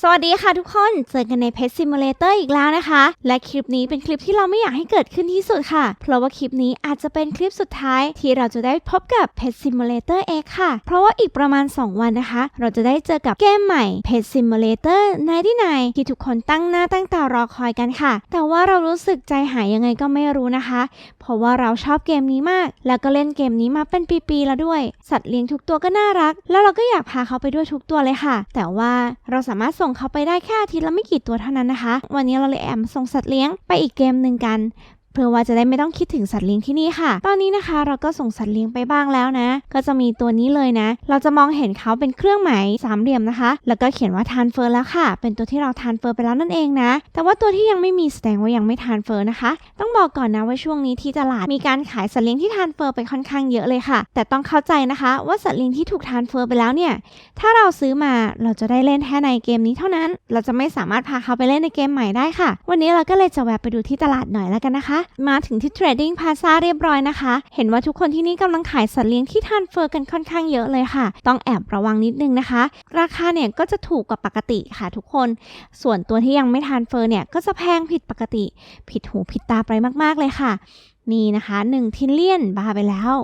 สวัสดีค่ะทุกคน เจอกันใน Pet Simulator อีกแล้วนะคะ และคลิปนี้เป็นคลิปที่เราไม่อยากให้เกิดขึ้นที่สุดค่ะ เพราะว่าคลิปนี้อาจจะเป็นคลิปสุดท้ายที่เราจะได้พบกับ Pet Simulator X ค่ะ เพราะว่าอีกประมาณ 2 วันนะคะ เราจะได้เจอกับเกมใหม่ Pet Simulator 99ที่ทุกคนตั้งหน้าตั้งตารอคอยกันค่ะ แต่ว่าเรารู้สึกใจหายยังไงก็ไม่รู้นะคะ เพราะว่าเราชอบเกมนี้มาก แล้วก็เล่นเกมนี้มาเป็นปีๆแล้วด้วย สัตว์เลี้ยงทุกตัวก็น่ารัก แล้วเราก็อยากพาเขาไปด้วยทุกตัวเลยค่ะ แต่ว่าเราสามารถส่งเขาไปได้แค่อาทิตย์ละไม่กี่ตัวเท่านั้นนะคะ วันนี้เราเลยแอมส่งสัตว์เลี้ยงไปอีกเกมหนึ่งกัน เพื่อว่าจะได้ไม่ต้องคิดถึงสัตว์เลี้ยงที่นี่ค่ะ ตอนนี้นะคะเราก็ส่งสัตว์เลี้ยงไปบ้างแล้วนะ ก็จะมีตัวนี้เลยนะ เราจะมองเห็นเขาเป็นเครื่องหมายสามเหลี่ยมนะคะ แล้วก็เขียนว่าทานเฟอร์แล้วค่ะ เป็นตัวที่เราทานเฟอร์ไปแล้วนั่นเองนะ แต่ว่าตัวที่ยังไม่มีแสดงว่ายังไม่ทานเฟอร์นะคะ ต้องบอกก่อนนะว่าช่วงนี้ที่ตลาดมีการขายสัตว์เลี้ยงที่ทานเฟอร์ไปค่อนข้างเยอะเลยค่ะ แต่ต้องเข้าใจนะคะ ว่าสัตว์เลี้ยงที่ถูกทานเฟอร์ไปแล้วเนี่ย ถ้าเราซื้อมาเราจะได้เล่นแค่ในเกมนี้เท่านั้น เราจะไม่สามารถพาเขาไปเล่นในเกมใหม่ได้ค่ะ วันนี้เราก็เลยจะแวะไปดูที่ตลาดหน่อยแล้วกันนะคะมาถึงที่ Trading Plaza เรียบร้อยนะคะ เห็นว่าทุกคนที่นี่กำลังขายสัตว์เลี้ยงที่ทานเฟอร์กันค่อนข้างเยอะเลยค่ะ ต้องแอบระวังนิดนึงนะคะ ราคาเนี่ยก็จะถูกกว่าปกติค่ะทุกคน ส่วนตัวที่ยังไม่ทานเฟอร์เนี่ยก็จะแพงผิดปกติ ผิดหูผิดตาไปมากๆเลยค่ะ นี่นะคะ1ทิลเลียนบาไปแล้ว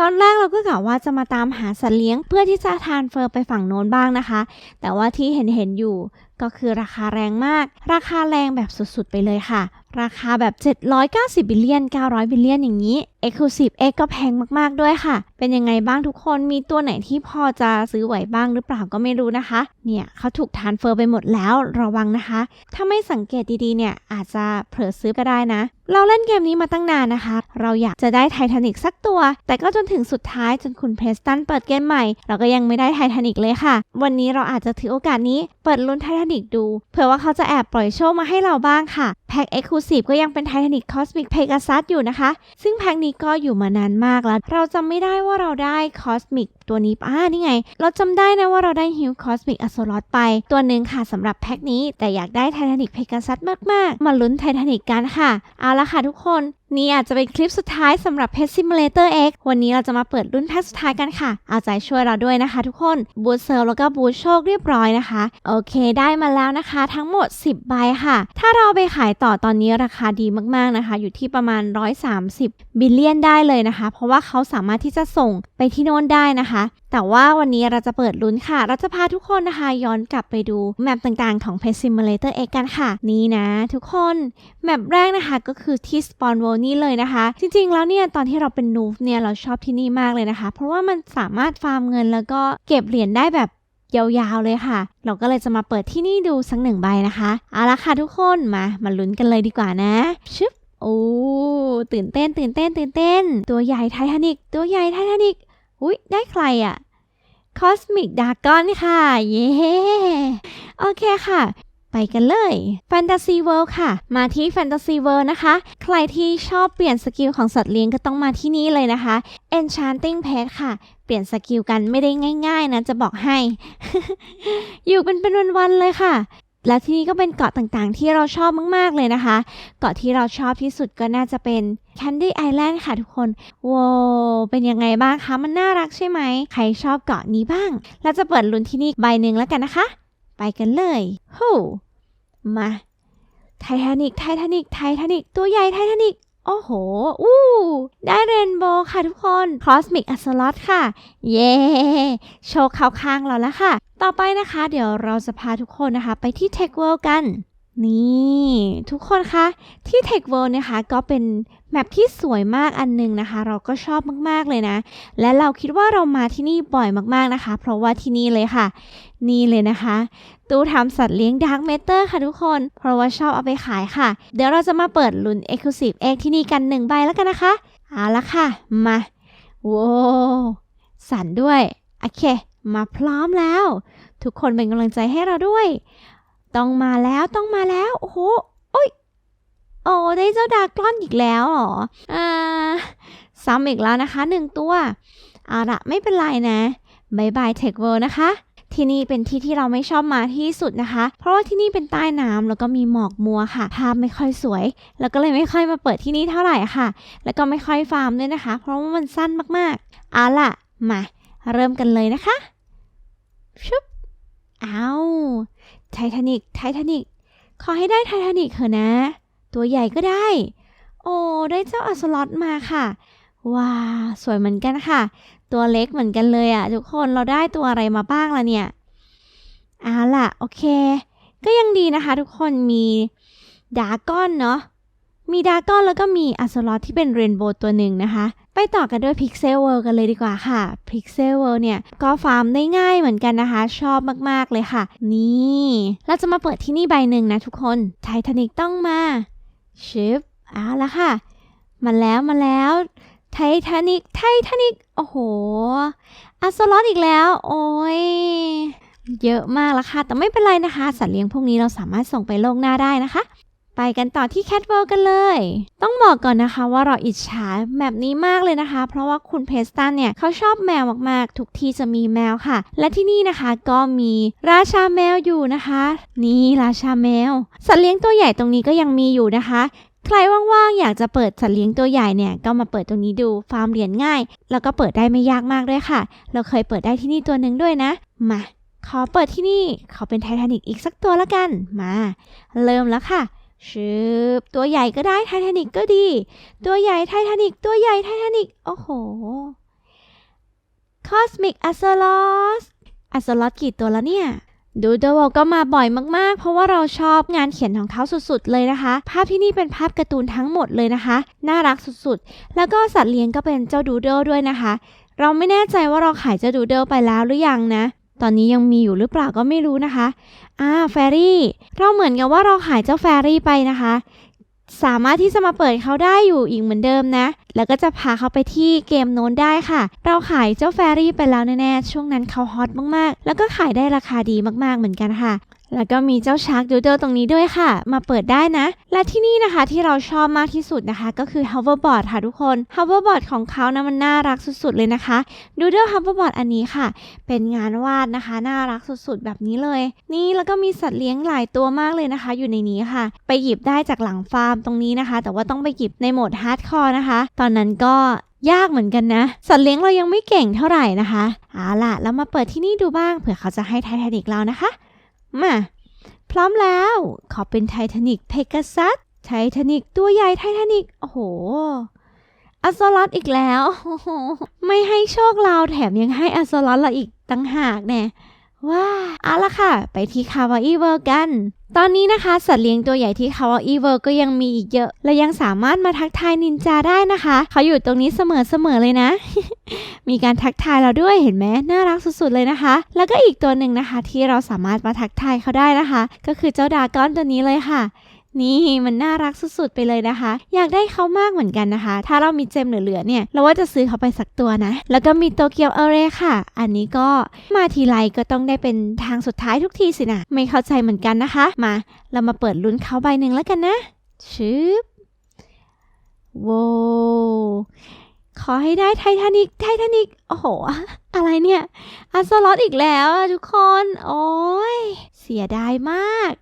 ตอนแรกเราก็กะว่าจะมาตามหาสัตว์เลี้ยงเพื่อที่จะทานเฟอร์ไปฝั่งโน้นบ้างนะคะ แต่ว่าที่เห็นเห็นอยู่ก็คือราคาแรงมาก ราคาแรงแบบสุดๆ ไปเลยค่ะ ราคาแบบ 790 บิลเลียน 900 บิลเลียนอย่างนี้ Exclusive X ก็แพงมากๆด้วยค่ะ เป็นยังไงบ้างทุกคน มีตัวไหนที่พอจะซื้อไหวบ้างหรือเปล่าก็ไม่รู้นะคะ เนี่ยเขาถูกทานเฟอร์ไปหมดแล้วระวังนะคะ ถ้าไม่สังเกตดีๆ เนี่ยอาจจะเผลอซื้อก็ได้นะ เราเล่นเกมนี้มาตั้งนานนะคะ เราอยากจะได้ไททานิกสักตัว แต่ก็จนถึงสุดท้ายจนคุณเพรสตันเปิดเกมใหม่ เราก็ยังไม่ได้ไททานิกเลยค่ะ วันนี้เราอาจจะถือโอกาสนี้เปิดลุ้นไททานิกดู เผื่อว่าเขาจะแอบปล่อยโชคมาให้เราบ้างค่ะ พ็คเอ็กซ์คลูซีก็ยังเป็นไททานิกคอสมิกเพก a ซัสอยู่นะคะ ซึ่งแพ็คนี้ก็อยู่มานานมากแล้ว เราจำไม่ได้ว่าเราได้คอสมิกตัวนี้อ่านี่ไง เราจำได้นะว่าเราได้ฮิวคอสมิกอ s โซลอตไป ตัวหนึ่งค่ะสำหรับแพ็คนี้ แต่อยากได้ไททานิกเพก a ซัสมาก ๆ มาลุ้นไททานิกกันค่ะ เอาละค่ะทุกคนนี่อาจจะเป็นคลิปสุดท้ายสำหรับ Pet Simulator X วันนี้เราจะมาเปิดรุ่นแพ็คสุดท้ายกันค่ะ เอาใจช่วยเราด้วยนะคะทุกคน บูทเซลแล้วก็บูทโชคเรียบร้อยนะคะ โอเค ได้มาแล้วนะคะ ทั้งหมด 10 ใบค่ะ ถ้าเราไปขายต่อตอนนี้ราคาดีมากๆนะคะ อยู่ที่ประมาณ 130 บิลเลียนได้เลยนะคะ เพราะว่าเขาสามารถที่จะส่งไปที่โน้นได้นะคะ แต่ว่าวันนี้เราจะเปิดลุ้นค่ะ เราจะพาทุกคนนะคะ ย้อนกลับไปดูแมปต่างๆของ Pet Simulator X กันค่ะ นี่นะทุกคนแมปแรกนะคะก็คือที่ Spawn World นี่เลยนะคะ จริงๆ แล้วเนี่ยตอนที่เราเป็นนูฟเนี่ยเราชอบที่นี่มากเลยนะคะ เพราะว่ามันสามารถฟาร์มเงินแล้วก็เก็บเหรียญได้แบบ ยาวๆเลยค่ะ เราก็เลยจะมาเปิดที่นี่ดูสักหนึ่งใบนะคะเอาละค่ะทุกคนมามาลุ้นกันเลยดีกว่านะชึบโอ้ตื่นเต้นตื่นเต้นตื่นเต้น ตัวใหญ่ไททานิกตัวใหญ่ไททานิกอุ้ยได้ใครอะ Cosmic Dragon ค่ะ เย้ โอเคค่ะ ไปกันเลย Fantasy World ค่ะ มาที่ Fantasy World นะคะ ใครที่ชอบเปลี่ยนสกิลของสัตว์เลี้ยงก็ต้องมาที่นี่เลยนะคะ Enchanting Pet ค่ะ เปลี่ยนสกิลกันไม่ได้ง่ายๆนะจะบอกให้ อยู่เป็นเป็นวันๆเลยค่ะ และที่นี่ก็เป็นเกาะต่างๆ ที่เราชอบมากๆเลยนะคะ เกาะที่เราชอบที่สุดก็น่าจะเป็น Candy Island ค่ะทุกคนว้าวเป็นยังไงบ้างคะ มันน่ารักใช่ไหม ใครชอบเกาะนี้บ้างเราจะเปิดลุ้นที่นี่ใบหนึ่งแล้วกันนะคะ ไปกันเลยฮู้ มาไททานิกไททานิกไททานิกตัวใหญ่ไททานิกโอ้โห อู้ ได้เรนโบว์ค่ะทุกคนคอสมิกอัสลอตค่ะ เย้โชว์ข่าวค้างเราแล้วค่ะ ต่อไปนะคะ เดี๋ยวเราจะพาทุกคนนะคะ ไปที่ Tech World กัน นี่ ทุกคนคะ ที่ Tech World นะคะ ก็เป็น แมปที่สวยมากอันหนึงนะคะ เราก็ชอบมากๆเลยนะ และเราคิดว่าเรามาที่นี่บ่อยมากๆนะคะ เพราะว่าที่นี่เลยค่ะ นี่เลยนะคะ ตู้ทำสัตว์เลี้ยงดาร์กเมเตอร์ค่ะทุกคน เพราะว่าชอบเอาไปขายค่ะ เดี๋ยวเราจะมาเปิดลุ้น Exclusive X ที่นี่กันหนึ่งใบแล้วกันนะคะ เอาละค่ะ มาโว้สั่นด้วย โอเค มาพร้อมแล้ว ทุกคนเป็นกำลังใจให้เราด้วย ต้องมาแล้วต้องมาแล้ว โอ้โหโอ้ยโอ้ ได้เจ้าดากลอนอีกแล้วเหรออ่าซ้ำอีกแล้วนะคะหนึ่งตัว เอาละไม่เป็นไรนะบายบายเทคเวิร์นะคะ ที่นี่เป็นที่ที่เราไม่ชอบมาที่สุดนะคะ เพราะว่าที่นี่เป็นใต้น้ำแล้วก็มีหมอกมัวค่ะภาพไม่ค่อยสวย แล้วก็เลยไม่ค่อยมาเปิดที่นี่เท่าไหร่ค่ะ แล้วก็ไม่ค่อยฟาร์มด้วยนะคะ เพราะว่ามันสั้นมากๆ เอาล่ะ มา เริ่มกันเลยนะคะ ชุบเอาไททานิกไททานิกขอให้ได้ไททานิกเถอะนะ ตัวใหญ่ก็ได้ โอ้ ได้เจ้าอัสลอตมาค่ะ ว้าวสวยเหมือนกันค่ะ ตัวเล็กเหมือนกันเลยอะทุกคน เราได้ตัวอะไรมาบ้างล่ะเนี่ยเอาล่ะ โอเค ก็ยังดีนะคะ ทุกคน มีดาก้อนเนาะ มีดาก้อนแล้วก็มีอัสลอตที่เป็นเรนโบว์ตัวหนึ่งนะคะ ไปต่อกันด้วย Pixel World กันเลยดีกว่าค่ะ Pixel World เนี่ย ก็ฟาร์มได้ง่ายเหมือนกันนะคะ ชอบมาก ๆ เลยค่ะ นี่ เราจะมาเปิดที่นี่ใบหนึ่งนะทุกคน ไททานิกต้องมา ชิปเอาละค่ะ มาแล้วมาแล้วไททานิกไททานิกโอ้โหอัสลอตอีกแล้ว โอ้ยเยอะมากแล้วค่ะ แต่ไม่เป็นไรนะคะ สัตว์เลี้ยงพวกนี้เราสามารถส่งไปโลกหน้าได้นะคะ ไปกันต่อที่ Cat World กันเลย ต้องบอกก่อนนะคะว่าเราอิจฉาแบบนี้มากเลยนะคะ เพราะว่าคุณเพสตันเนี่ยเขาชอบแมวมากๆ ทุกที่จะมีแมวค่ะ และที่นี่นะคะก็มีราชาแมวอยู่นะคะ นี่ราชาแมว สัตว์เลี้ยงตัวใหญ่ตรงนี้ก็ยังมีอยู่นะคะใครว่างๆ อยากจะเปิดสัตว์เลี้ยงตัวใหญ่เนี่ย ก็มาเปิดตรงนี้ดูฟาร์มเหรียญง่าย แล้วก็เปิดได้ไม่ยากมากด้วยค่ะ เราเคยเปิดได้ที่นี่ตัวหนึ่งด้วยนะ มา ขอเปิดที่นี่ ขอเป็นไททานิกอีกสักตัวละกัน มา เริ่มแล้วค่ะ ชืบตัวใหญ่ก็ได้ไททานิกก็ดี ตัวใหญ่ไททานิกตัวใหญ่ไททานิกโอ้โหคอสมิกอัสลอสอัสลอสกี่ตัวแล้วเนี่ยดูเดวก็มาบ่อยมากๆ เพราะว่าเราชอบงานเขียนของเขาสุดๆ เลยนะคะ ภาพที่นี่เป็นภาพการ์ตูนทั้งหมดเลยนะคะ น่ารักสุดๆ แล้วก็สัตว์เลี้ยงก็เป็นเจ้าดูเดลด้วยนะคะ เราไม่แน่ใจว่าเราขายเจ้าดูเดลไปแล้วหรือยังนะ ตอนนี้ยังมีอยู่หรือเปล่าก็ไม่รู้นะคะ อ่า แฟรี่ เราเหมือนกับว่าเราขายเจ้าแฟรี่ไปนะคะ สามารถที่จะมาเปิดเขาได้อยู่อีกเหมือนเดิมนะ แล้วก็จะพาเขาไปที่เกมโน้นได้ค่ะ เราขายเจ้าแฟรี่ไปแล้วแน่ๆ ช่วงนั้นเขาฮอตมากๆ แล้วก็ขายได้ราคาดีมากๆ เหมือนกันค่ะ แล้วก็มีเจ้าชาร์กดูเดลตรงนี้ด้วยค่ะ มาเปิดได้นะ และที่นี่นะคะที่เราชอบมากที่สุดนะคะ ก็คือ hoverboard ค่ะทุกคน hoverboard ของเขานะมันน่ารักสุดๆเลยนะคะดูเดล hoverboard อันนี้ค่ะ เป็นงานวาดนะคะ น่ารักสุดๆ แบบนี้เลย นี่แล้วก็มีสัตว์เลี้ยงหลายตัวมากเลยนะคะ อยู่ในนี้ค่ะ ไปหยิบได้จากหลังฟาร์มตรงนี้นะคะ แต่ว่าต้องไปหยิบในโหมดฮาร์ดคอร์นะคะ ตอนนั้นก็ยากเหมือนกันนะ สัตว์เลี้ยงเรายังไม่เก่งเท่าไหร่นะคะเอาล่ะเรามาเปิดที่นี่ดูบ้างเผื่อเขาจะให้ไททานิกเรานะคะ มาพร้อมแล้ว ขอเป็นไททานิกเพกาซัสไททานิกตัวใหญ่ไททานิกโอ้โหอัสลอตอีกแล้ว ไม่ให้โชคเราแถมยังให้อัสลอตเราอีกตั้งหากแน่ ว้าเอาละค่ะ ไปที่คาวาอีเวิร์กัน ตอนนี้นะคะ สัตว์เลี้ยงตัวใหญ่ที่คาวาอีเวิร์ก็ยังมีอีกเยอะ และยังสามารถมาทักทายนินจาได้นะคะ เขาอยู่ตรงนี้เสมอๆเลยนะ มีการทักทายเราด้วยเห็นไหมน่ารักสุดๆเลยนะคะ แล้วก็อีกตัวหนึ่งนะคะ ที่เราสามารถมาทักทายเขาได้นะคะ ก็คือเจ้าดาก้อนตัวนี้เลยค่ะ นี่มันน่ารักสุดๆไปเลยนะคะ อยากได้เขามากเหมือนกันนะคะ ถ้าเรามีเจมเหลือๆเนี่ย เราว่าจะซื้อเขาไปสักตัวนะ แล้วก็มีโตเกียวเอเรค่ะ อันนี้ก็มาทีไรก็ต้องได้เป็นทางสุดท้ายทุกทีสินะ ไม่เข้าใจเหมือนกันนะคะ มา เรามาเปิดลุ้นเขาใบหนึ่งแล้วกันนะชึบโว้ขอให้ได้ไททานิก ไททานิก โอ้โห อะไรเนี่ย อัสลอตอีกแล้วทุกคน โอ้ย เสียดายมาก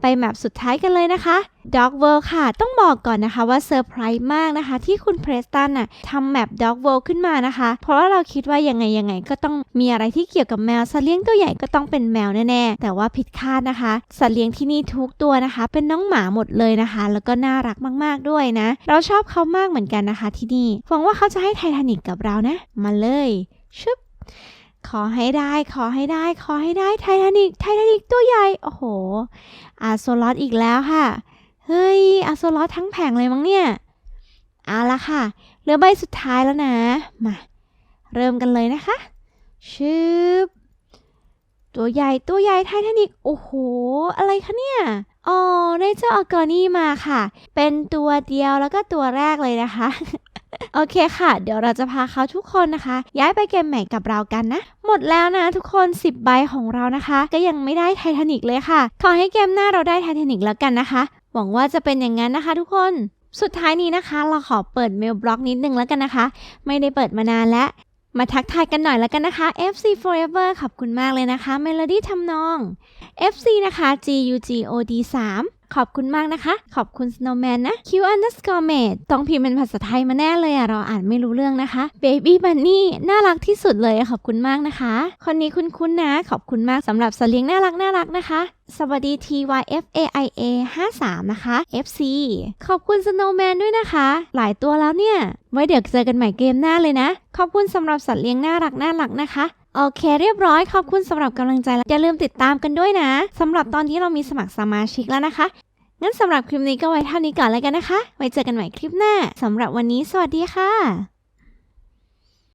ไปแมปสุดท้ายกันเลยนะคะ Dog World ค่ะ ต้องบอกก่อนนะคะว่าเซอร์ไพรส์มากนะคะ ที่คุณเพรสตันน่ะทำแมป Dog World ขึ้นมานะคะ เพราะว่าเราคิดว่ายังไงยังไงก็ต้องมีอะไรที่เกี่ยวกับแมว สัตว์เลี้ยงตัวใหญ่ก็ต้องเป็นแมวแน่ๆ แต่ว่าผิดคาดนะคะ สัตว์เลี้ยงที่นี่ทุกตัวนะคะ เป็นน้องหมาหมดเลยนะคะ แล้วก็น่ารักมากๆด้วยนะ เราชอบเขามากเหมือนกันนะคะที่นี่หวังว่าเขาจะให้ไททานิกกับเรานะ มาเลยชึบ ขอให้ได้ ขอให้ได้ ขอให้ได้ไททานิกไททานิกตัวใหญ่ โอ้โห อาโซลอตอีกแล้วค่ะ เฮ้ย อาโซลอตทั้งแผงเลยมั้งเนี่ย เอาละค่ะ เหลือใบสุดท้ายแล้วนะ มา เริ่มกันเลยนะคะชึบตัวใหญ่ ตัวใหญ่ไททานิก โอ้โห อะไรคะเนี่ย อ๋อ ได้เจ้าอากอนี่มาค่ะ เป็นตัวเดียวแล้วก็ตัวแรกเลยนะคะ โอเคค่ะ เดี๋ยวเราจะพาเขาทุกคนนะคะ ย้ายไปเกมใหม่กับเรากันนะ หมดแล้วนะทุกคน 10 ใบของเรานะคะ ก็ยังไม่ได้ไททานิกเลยค่ะ ขอให้เกมหน้าเราได้ไททานิกแล้วกันนะคะ หวังว่าจะเป็นอย่างนั้นนะคะ ทุกคน สุดท้ายนี้นะคะ เราขอเปิดเมลบล็อกนิดนึงแล้วกันนะคะ ไม่ได้เปิดมานานแล้ว มาทักทายกันหน่อยแล้วกันนะคะ FC Forever ขอบคุณมากเลยนะคะ Melody ทำนอง FC นะคะ G U G O D 3 ขอบคุณมากนะคะ ขอบคุณ Snowman นะ Q underscore mate ต้องพิมพ์เป็นภาษาไทยมาแน่เลยอะเราอ่านไม่รู้เรื่องนะคะ Baby Bunny น่ารักที่สุดเลยขอบคุณมากนะคะ คนนี้คุ้นๆนะ ขอบคุณมากสำหรับสัตว์เลี้ยงน่ารักน่ารักนะคะสวัสดี TYFAIA 53 นะคะ FC ขอบคุณ Snowman ด้วยนะคะ หลายตัวแล้วเนี่ย ไว้เดี๋ยวเจอกันใหม่เกมหน้าเลยนะ ขอบคุณสำหรับสัตว์เลี้ยงน่ารักน่ารักนะคะ โอเคเรียบร้อยขอบคุณสำหรับกำลังใจและอย่าลืมติดตามกันด้วยนะสำหรับตอนที่เรามีสมัครสมาชิกแล้วนะคะ งั้นสำหรับคลิปนี้ก็ไว้เท่านี้ก่อนแล้วกันนะคะ ไว้เจอกันใหม่คลิปหน้าสำหรับวันนี้สวัสดีค่ะ